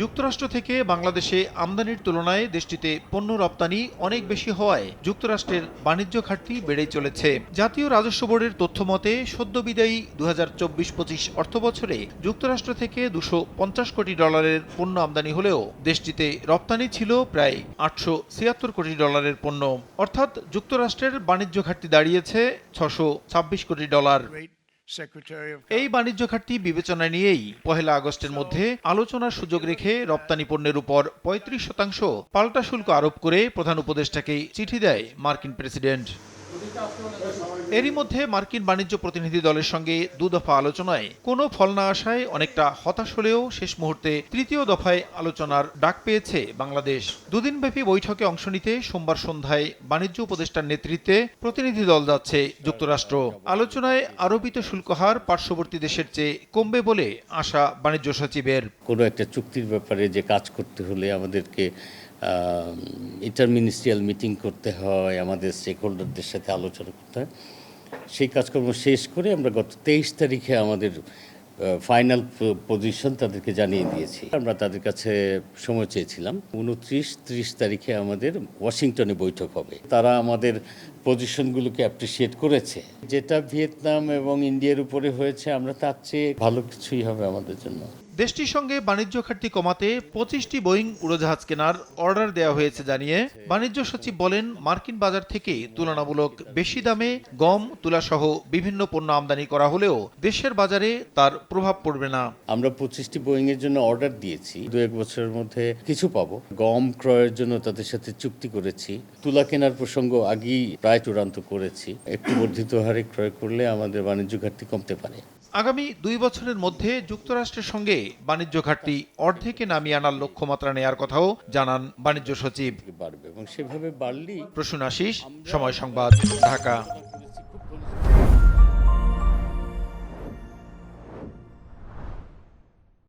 যুক্তরাষ্ট্র থেকে বাংলাদেশে আমদানির তুলনায় দেশটিতে পণ্য রপ্তানি অনেক বেশি হওয়ায় যুক্তরাষ্ট্রের বাণিজ্য ঘাটতি বেড়েই চলেছে। জাতীয় রাজস্ব বোর্ডের তথ্য মতে, সদ্য বিদায়ী দু হাজার চব্বিশ পঁচিশ অর্থ বছরে যুক্তরাষ্ট্র থেকে দুশো পঞ্চাশ কোটি ডলারের পণ্য আমদানি হলেও দেশটিতে রপ্তানি ছিল প্রায় আটশো ছিয়াত্তর কোটি ডলারের পণ্য। অর্থাৎ যুক্তরাষ্ট্রের বাণিজ্য ঘাটতি দাঁড়িয়েছে ছশো ছাব্বিশ কোটি ডলার। এই বাণিজ্য ঘাটতি বিবেচনায় নিয়েই পহেলা আগস্টের মধ্যে আলোচনার সুযোগ রেখে রপ্তানি পণ্যের উপর পঁয়ত্রিশ শতাংশ পাল্টা শুল্ক আরোপ করে প্রধান উপদেষ্টাকে চিঠি দেয় মার্কিন প্রেসিডেন্ট। এরই মধ্যে মার্কিন বাণিজ্য প্রতিনিধি দলের সঙ্গে দু দফা আলোচনায় কোনো ফল না আসায় অনেকটা হতাশ হলেও শেষ মুহূর্তে তৃতীয় দফায় আলোচনার ডাক পেয়েছে বাংলাদেশ। দুদিনব্যাপী বৈঠকে অংশ নিতে সোমবার সন্ধ্যায় বাণিজ্য উপদেষ্টার নেতৃত্বে প্রতিনিধি দল যাচ্ছে যুক্তরাষ্ট্র। আলোচনায় আরোপিত শুল্ক হার পার্শ্ববর্তী দেশের চেয়ে কমবে বলে আশা বাণিজ্য সচিবের। কোনো একটা চুক্তির ব্যাপারে যে কাজ করতে হলে আমাদেরকে ইন্টারমিনিস্ট্রিয়াল মিটিং করতে হয়, আমাদের স্টেক হোল্ডারদের সাথে আলোচনা করতে হয়। সেই কাজকর্ম শেষ করে আমরা গত তেইশ তারিখে আমাদের ফাইনাল পজিশন তাদেরকে জানিয়ে দিয়েছি। আমরা তাদের কাছে সময় চেয়েছিলাম। উনত্রিশ, ত্রিশ তারিখে আমাদের ওয়াশিংটনে বৈঠক হবে। তারা আমাদের পজিশনগুলোকে অ্যাপ্রিসিয়েট করেছে। যেটা ভিয়েতনাম এবং ইন্ডিয়ার উপরে হয়েছে, আমরা তার চেয়ে ভালো কিছুই হবে আমাদের জন্য। দেশটির সঙ্গে বাণিজ্য ঘাটতি কমাতে পঁচিশটি বোয়িং উড়োজাহাজ কেনার অর্ডার দেওয়া হয়েছে জানিয়ে বাণিজ্য সচিব বলেন, মার্কিন বাজার থেকে তুলনামূলক বেশি দামে গম তুলাসহ বিভিন্ন পণ্য আমদানি করা হলেও দেশের বাজারে তার প্রভাব পড়বে না। আমরা পঁচিশটি বোয়িং এর জন্য অর্ডার দিয়েছি। দু এক বছরের মধ্যে কিছু পাবো। গম ক্রয়ের জন্য তাদের সাথে চুক্তি করেছি। তুলা কেনার প্রসঙ্গ আগেই প্রায় চূড়ান্ত করেছি। একটু বর্ধিত হারে ক্রয় করলে আমাদের বাণিজ্য ঘাটতি কমতে পারে। আগামী দুই বছরের মধ্যে যুক্তরাষ্ট্রের সঙ্গে বাণিজ্য ঘাটতি অর্ধেকে নামিয়ে আনার লক্ষ্যমাত্রা নেয়ার কথাও জানান বাণিজ্য সচিব। বাড়বে এবং সেভাবে বাড়লেই প্রসূন আশিস সময় সংবাদ ঢাকা।